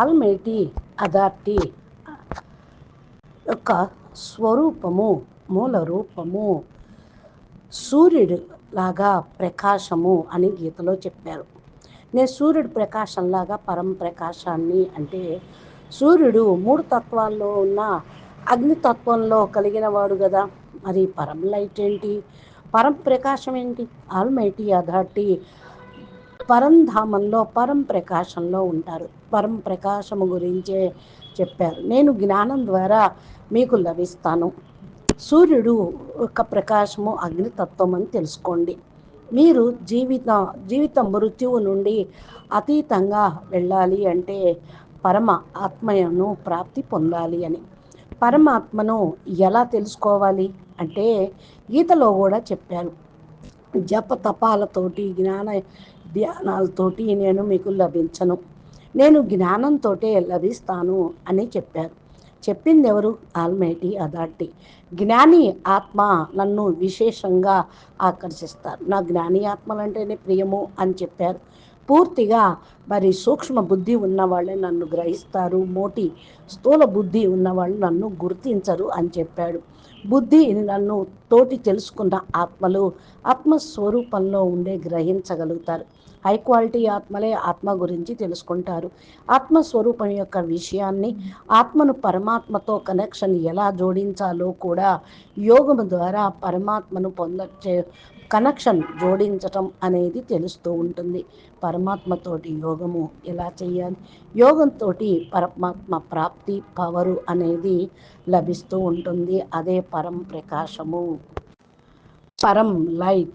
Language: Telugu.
ఆల్మైటీ అథారిటీ యొక్క స్వరూపము మూల రూపము. సూర్యుడు లాగా ప్రకాశము అని గీతలో చెప్పారు. నేను సూర్యుడు ప్రకాశంలాగా పరం ప్రకాశాన్ని అంటే సూర్యుడు మూడు తత్వాల్లో ఉన్న అగ్నితత్వంలో కలిగిన వాడు కదా మరి పరం లైట్ ఏంటి? పరం ప్రకాశం ఏంటి? ఆల్మైటీ అథారిటీ పరంధామంలో పరం ప్రకాశంలో ఉంటారు. పరం ప్రకాశము గురించే చెప్పారు. నేను జ్ఞానం ద్వారా మీకు లభిస్తాను. సూర్యుడు యొక్క ప్రకాశము అగ్నితత్వం అని తెలుసుకోండి. మీరు జీవిత జీవిత మృత్యువు నుండి అతీతంగా వెళ్ళాలి అంటే పరమ ఆత్మను ప్రాప్తి పొందాలి అని. పరమాత్మను ఎలా తెలుసుకోవాలి అంటే గీతలో కూడా చెప్పారు. జప తపాలతోటి జ్ఞాన ధ్యానాలతోటి నేను మీకు లభించను. నేను జ్ఞానంతో లభిస్తాను అని చెప్పారు. చెప్పింది ఎవరు ఆల్మైటీ అథారిటీ. జ్ఞాని ఆత్మ నన్ను విశేషంగా ఆకర్షిస్తారు. నా జ్ఞాని ఆత్మలంటేనే ప్రియము అని చెప్పారు. పూర్తిగా మరి సూక్ష్మ బుద్ధి ఉన్నవాళ్ళే నన్ను గ్రహిస్తారు. మోటి స్థూల బుద్ధి ఉన్నవాళ్ళు నన్ను గుర్తించరు అని చెప్పాడు. బుద్ధి నన్ను తోటి తెలుసుకున్న ఆత్మలు ఆత్మస్వరూపంలో ఉండే గ్రహించగలుగుతారు. హై క్వాలిటీ ఆత్మలే ఆత్మ గురించి తెలుసుకుంటారు. ఆత్మస్వరూపం యొక్క విషయాన్ని ఆత్మను పరమాత్మతో కనెక్షన్ ఎలా జోడించాలో కూడా యోగము ద్వారా పరమాత్మను పొంద కనెక్షన్ జోడించటం అనేది తెలుస్తూ ఉంటుంది. పరమాత్మతోటి యోగము ఎలా చేయాలి? యోగంతో పరమాత్మ ప్రాప్తి పవరు అనేది లభిస్తూ ఉంటుంది. అదే పరం ప్రకాశము. పరం లైట్.